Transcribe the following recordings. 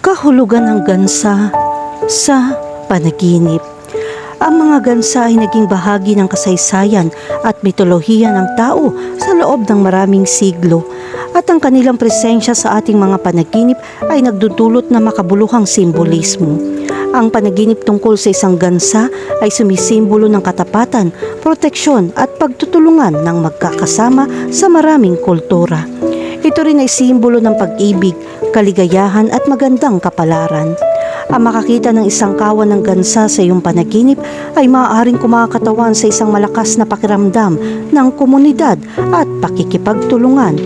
Kahulugan ng gansa sa panaginip. Ang mga gansa ay naging bahagi ng kasaysayan at mitolohiya ng tao sa loob ng maraming siglo at ang kanilang presensya sa ating mga panaginip ay nagdudulot na makabuluhang simbolismo. Ang panaginip tungkol sa isang gansa ay sumisimbolo ng katapatan, proteksyon at pagtutulungan ng magkakasama sa maraming kultura. Ito rin ay simbolo ng pag-ibig, kaligayahan at magandang kapalaran. Ang makakita ng isang kawan ng gansa sa iyong panaginip ay maaaring kumakatawan sa isang malakas na pakiramdam ng komunidad at pakikipagtulungan.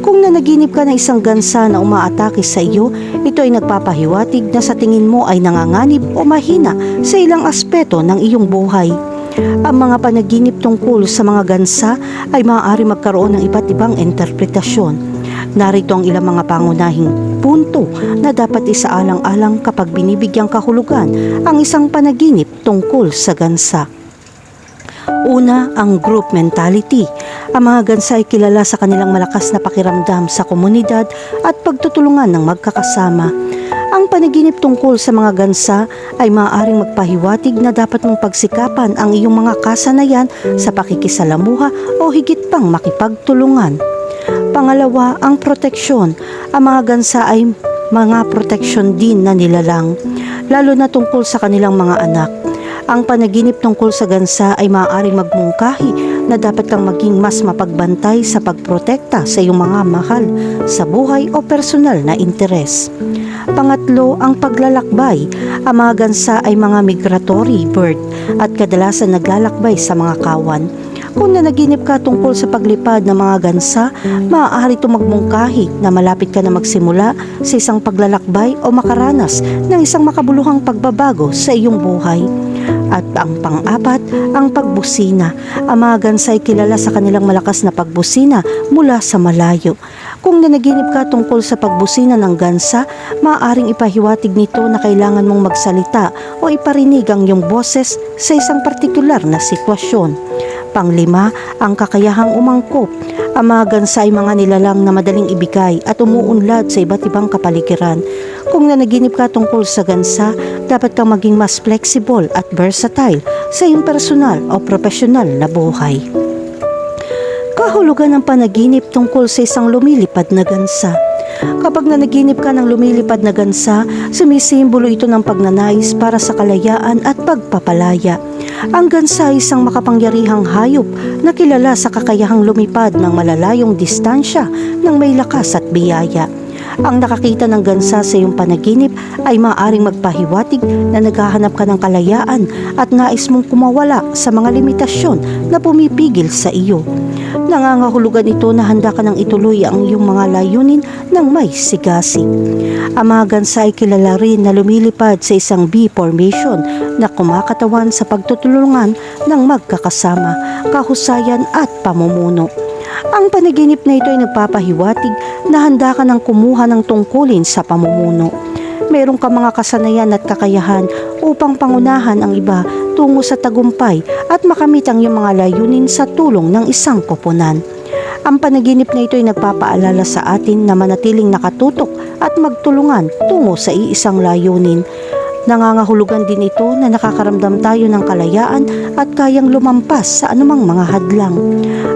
Kung nanaginip ka ng isang gansa na umaatake sa iyo, ito ay nagpapahiwatig na sa tingin mo ay nanganganib o mahina sa ilang aspeto ng iyong buhay. Ang mga panaginip tungkol sa mga gansa ay maaari magkaroon ng iba't ibang interpretasyon. Narito ang ilang mga pangunahing punto na dapat isaalang-alang kapag binibigyang kahulugan ang isang panaginip tungkol sa gansa. Una, ang group mentality. Ang mga gansa ay kilala sa kanilang malakas na pakiramdam sa komunidad at pagtutulungan ng magkakasama. Ang panaginip tungkol sa mga gansa ay maaaring magpahiwatig na dapat mong pagsikapan ang iyong mga kasanayan sa pakikisalamuha o higit pang makipagtulungan. Pangalawa, ang proteksyon. Ang mga gansa ay mga proteksyon din na nilalang, lalo na tungkol sa kanilang mga anak. Ang panaginip tungkol sa gansa ay maaaring magmungkahi na dapat kang maging mas mapagbantay sa pagprotekta sa iyong mga mahal sa buhay o personal na interes. Pangatlo, ang paglalakbay. Ang mga gansa ay mga migratory bird at kadalasan naglalakbay sa mga kawan. Kung nanaginip ka tungkol sa paglipad ng mga gansa, maaari itong magmungkahi na malapit ka na magsimula sa isang paglalakbay o makaranas ng isang makabuluhang pagbabago sa iyong buhay. At ang pang-apat, ang pagbusina. Ang mga gansa ay kilala sa kanilang malakas na pagbusina mula sa malayo. Kung nanaginip ka tungkol sa pagbusina ng gansa, maaaring ipahiwatig nito na kailangan mong magsalita o iparinig ang iyong boses sa isang partikular na sitwasyon. Panglima, ang kakayahang umangkop. Ang mga gansa mga nilalang na madaling ibigay at umuunlad sa iba't ibang kapaligiran. Kung nanaginip ka tungkol sa gansa, dapat kang maging mas flexible at versatile sa iyong personal o profesional na buhay. Kahulugan ng panaginip tungkol sa isang lumilipad na gansa. Kapag nanaginip ka ng lumilipad na gansa, sumisimbolo ito ng pagnanais para sa kalayaan at pagpapalaya. Ang gansa ay isang makapangyarihang hayop na kilala sa kakayahang lumipad ng malalayong distansya ng may lakas at biyaya. Ang nakakita ng gansa sa iyong panaginip ay maaaring magpahiwatig na naghahanap ka ng kalayaan at nais mong kumawala sa mga limitasyon na pumipigil sa iyo. Nangangahulugan ito na handa ka nang ituloy ang iyong mga layunin ng may sigasig. Ang mga gansa ay kilala rin na lumilipad sa isang V formation na kumakatawan sa pagtutulungan ng magkakasama, kahusayan at pamumuno. Ang panaginip na ito ay nagpapahiwatig na handa ka ng kumuha ng tungkulin sa pamumuno. Meron ka mga kasanayan at kakayahan upang pangunahan ang iba tungo sa tagumpay at makamit ang iyong mga layunin sa tulong ng isang koponan. Ang panaginip na ito ay nagpapaalala sa atin na manatiling nakatutok at magtulungan tungo sa iisang layunin. Nangangahulugan din ito na nakakaramdam tayo ng kalayaan at kayang lumampas sa anumang mga hadlang.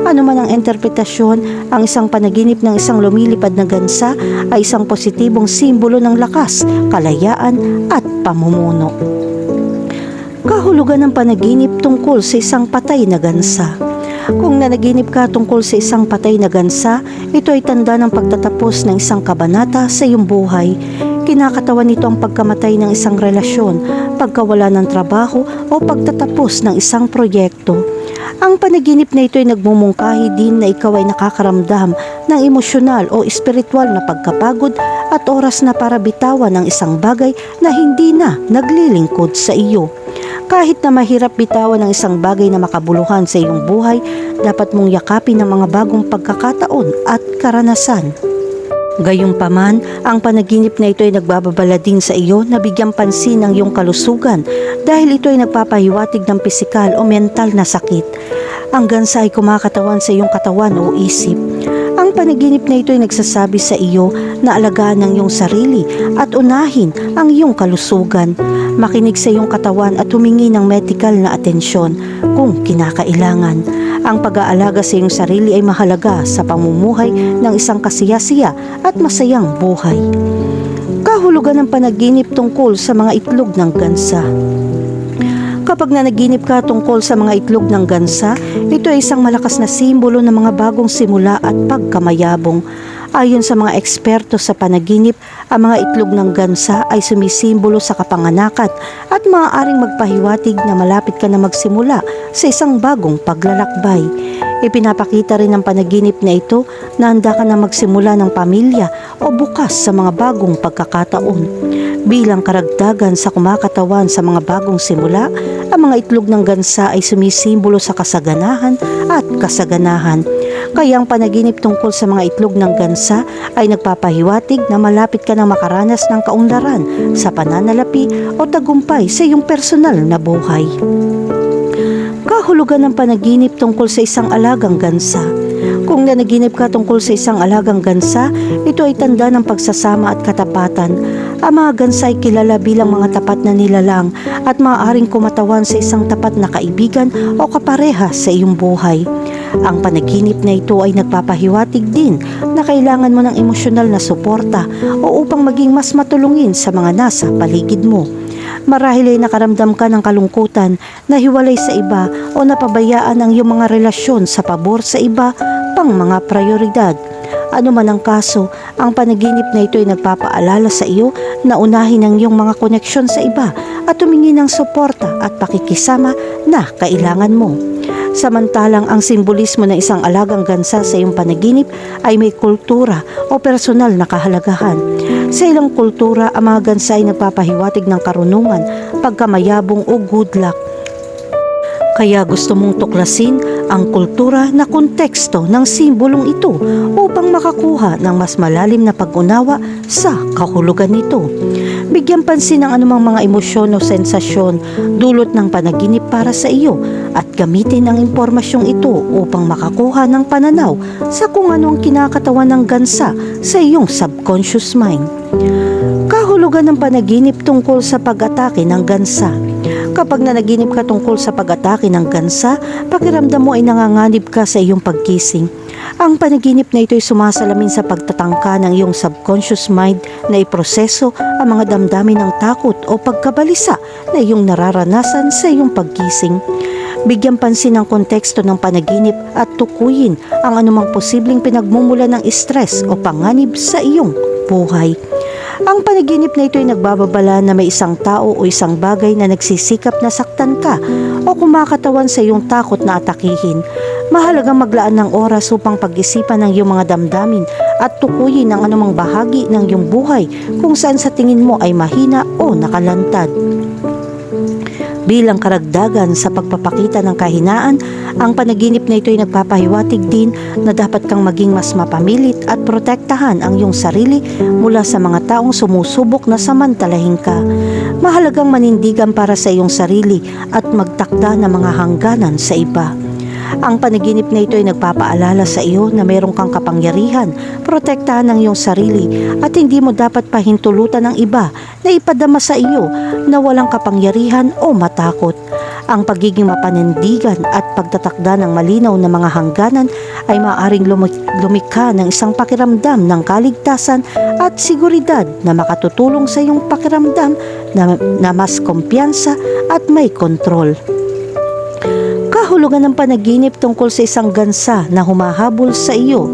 Ano man ang interpretasyon, ang isang panaginip ng isang lumilipad na gansa ay isang positibong simbolo ng lakas, kalayaan at pamumuno. Kahulugan ng panaginip tungkol sa isang patay na gansa. Kung nanaginip ka tungkol sa isang patay na gansa, ito ay tanda ng pagtatapos ng isang kabanata sa iyong buhay. Kinakatawan nito ang pagkamatay ng isang relasyon, pagkawala ng trabaho o pagtatapos ng isang proyekto. Ang panaginip na ito ay nagmumungkahi din na ikaw ay nakakaramdam ng emosyonal o espiritual na pagkapagod at oras na para bitawan ng isang bagay na hindi na naglilingkod sa iyo. Kahit na mahirap bitawan ng isang bagay na makabuluhan sa iyong buhay, dapat mong yakapin ang mga bagong pagkakataon at karanasan. Gayunpaman, ang panaginip na ito ay nagbababala din sa iyo na bigyang pansin ang iyong kalusugan dahil ito ay nagpapahiwatig ng pisikal o mental na sakit. Ang gansa ay kumakatawan sa iyong katawan o isip. Ang panaginip na ito ay nagsasabi sa iyo na alagaan ang iyong sarili at unahin ang iyong kalusugan. Makinig sa iyong katawan at humingi ng medical na atensyon kung kinakailangan. Ang pag-aalaga sa iyong sarili ay mahalaga sa pamumuhay ng isang kasiyasiya at masayang buhay. Kahulugan ng panaginip tungkol sa mga itlog ng gansa. Kapag nanaginip ka tungkol sa mga itlog ng gansa, ito ay isang malakas na simbolo ng mga bagong simula at pagkamayabong. Ayon sa mga eksperto sa panaginip, ang mga itlog ng gansa ay sumisimbolo sa kapanganakan at maaaring magpahiwatig na malapit ka na magsimula sa isang bagong paglalakbay. Ipinapakita rin ng panaginip na ito na handa ka na magsimula ng pamilya o bukas sa mga bagong pagkakataon. Bilang karagdagan sa kumakatawan sa mga bagong simula, ang mga itlog ng gansa ay sumisimbolo sa kasaganahan at kasaganahan. Kaya ang panaginip tungkol sa mga itlog ng gansa ay nagpapahiwatig na malapit ka na makaranas ng kaunlaran sa pananalapi o tagumpay sa iyong personal na buhay. Kahulugan ng panaginip tungkol sa isang alagang gansa. Kung nanaginip ka tungkol sa isang alagang gansa, ito ay tanda ng pagsasama at katapatan. Gansa ay kilala bilang mga tapat na nilalang at maaaring kumatawan sa isang tapat na kaibigan o kapareha sa iyong buhay. Ang panaginip na ito ay nagpapahiwatig din na kailangan mo ng emosyonal na suporta o upang maging mas matulungin sa mga nasa paligid mo. Marahil ay nakaramdam ka ng kalungkutan, nahiwalay sa iba o napabayaan ang iyong mga relasyon sa pabor sa iba pang mga prioridad. Ano man ang kaso, ang panaginip na ito ay nagpapaalala sa iyo na unahin ang iyong mga koneksyon sa iba at humingi ng suporta at pakikisama na kailangan mo. Samantalang ang simbolismo ng isang alagang gansa sa iyong panaginip ay may kultura o personal na kahalagahan. Sa ilang kultura, ang mga gansa ay nagpapahiwatig ng karunungan, pagkamayabong o good luck. Kaya gusto mong tuklasin ang kultura na konteksto ng simbolong ito upang makakuha ng mas malalim na pag-unawa sa kahulugan nito. Bigyan pansin ang anumang mga emosyon o sensasyon dulot ng panaginip para sa iyo at gamitin ang impormasyong ito upang makakuha ng pananaw sa kung ano ang kinakatawan ng gansa sa iyong subconscious mind. Kahulugan ng panaginip tungkol sa pag-atake ng gansa. Kapag nanaginip ka tungkol sa pag-atake ng gansa, pakiramdam mo ay nanganganib ka sa iyong pagkising. Ang panaginip na ito ay sumasalamin sa pagtatangka ng iyong subconscious mind na iproseso ang mga damdamin ng takot o pagkabalisa na iyong nararanasan sa iyong pagkising. Bigyan pansin ang konteksto ng panaginip at tukuyin ang anumang posibleng pinagmumula ng stress o panganib sa iyong buhay. Ang panaginip na ito ay nagbababala na may isang tao o isang bagay na nagsisikap na saktan ka o kumakatawan sa iyong takot na atakihin. Mahalagang maglaan ng oras upang pag-isipan ng iyong mga damdamin at tukuyin ang anumang bahagi ng iyong buhay kung saan sa tingin mo ay mahina o nakalantad. Bilang karagdagan sa pagpapakita ng kahinaan, ang panaginip na ito ay nagpapahiwatig din na dapat kang maging mas mapamilit at protektahan ang iyong sarili mula sa mga taong sumusubok na samantalahin ka. Mahalagang manindigan para sa iyong sarili at magtakda ng mga hangganan sa iba. Ang panaginip na ito ay nagpapaalala sa iyo na mayroong kang kapangyarihan, protektahan ang iyong sarili at hindi mo dapat pahintulutan ng iba na ipadama sa iyo na walang kapangyarihan o matakot. Ang pagiging mapanindigan at pagtatakda ng malinaw na mga hangganan ay maaaring lumi- lumikha ng isang pakiramdam ng kaligtasan at seguridad na makatutulong sa iyong pakiramdam na, na mas kumpiyansa at may kontrol kahulugan ng panaginip tungkol sa isang gansa na humahabol sa iyo.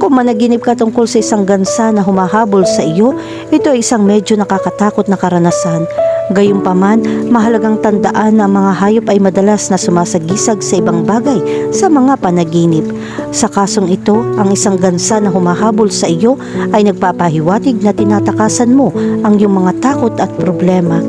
Kung managinip ka tungkol sa isang gansa na humahabol sa iyo, ito ay isang medyo nakakatakot na karanasan. Gayunpaman, mahalagang tandaan na ang mga hayop ay madalas na sumasagisag sa ibang bagay sa mga panaginip. Sa kasong ito, ang isang gansa na humahabol sa iyo ay nagpapahiwatig na tinatakasan mo ang iyong mga takot at problema.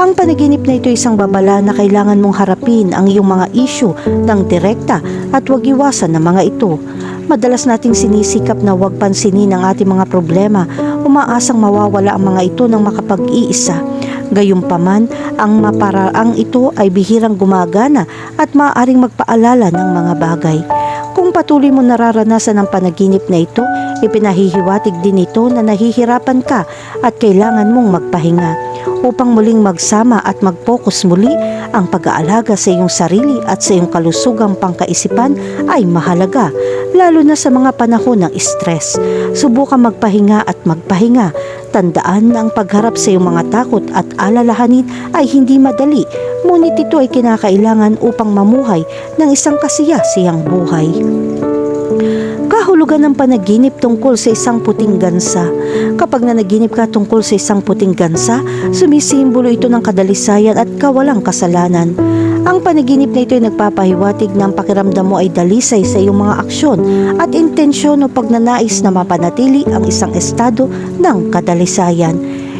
Ang panaginip na ito ay isang babala na kailangan mong harapin ang iyong mga issue ng direkta at huwag iwasan ng mga ito. Madalas nating sinisikap na huwag pansinin ang ating mga problema, umaasang mawawala ang mga ito ng makapag-iisa. Gayunpaman, ang maparaang ito ay bihirang gumagana at maaaring magpaalala ng mga bagay. Kung patuloy mo nararanasan ang panaginip na ito, ipinahihiwatig din ito na nahihirapan ka at kailangan mong magpahinga upang muling magsama at mag-focus muli ang pag-aalaga sa iyong sarili at sa iyong kalusugang pangkaisipan ay mahalaga, lalo na sa mga panahon ng stress. Subukan magpahinga at magpahinga. Tandaan ang pagharap sa iyong mga takot at alalahanin ay hindi madali, ngunit ito ay kinakailangan upang mamuhay ng isang kasiyasiyang buhay. Kahulugan ng panaginip tungkol sa isang puting gansa. Kapag nanaginip ka tungkol sa isang puting gansa, sumisimbolo ito ng kadalisayan at kawalang kasalanan. Ang panaginip na ito ay nagpapahiwatig na pakiramdam mo ay dalisay sa iyong mga aksyon at intensyon o pagnanais na mapanatili ang isang estado ng kadalisayan.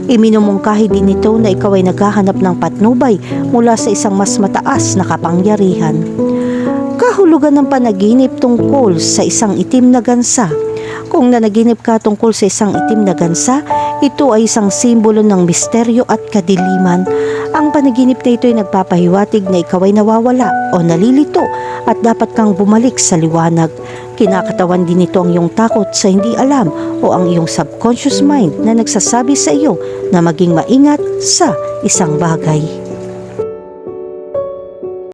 Iminumungkahi din ito na ikaw ay naghahanap ng patnubay mula sa isang mas mataas na kapangyarihan kahulugan ng panaginip tungkol sa isang itim na gansa. Kung nanaginip ka tungkol sa isang itim na gansa, ito ay isang simbolo ng misteryo at kadiliman. Ang panaginip na ito ay nagpapahiwatig na ikaw ay nawawala o nalilito at dapat kang bumalik sa liwanag. Kinakatawan din ito ang iyong takot sa hindi alam o ang iyong subconscious mind na nagsasabi sa iyo na maging maingat sa isang bagay.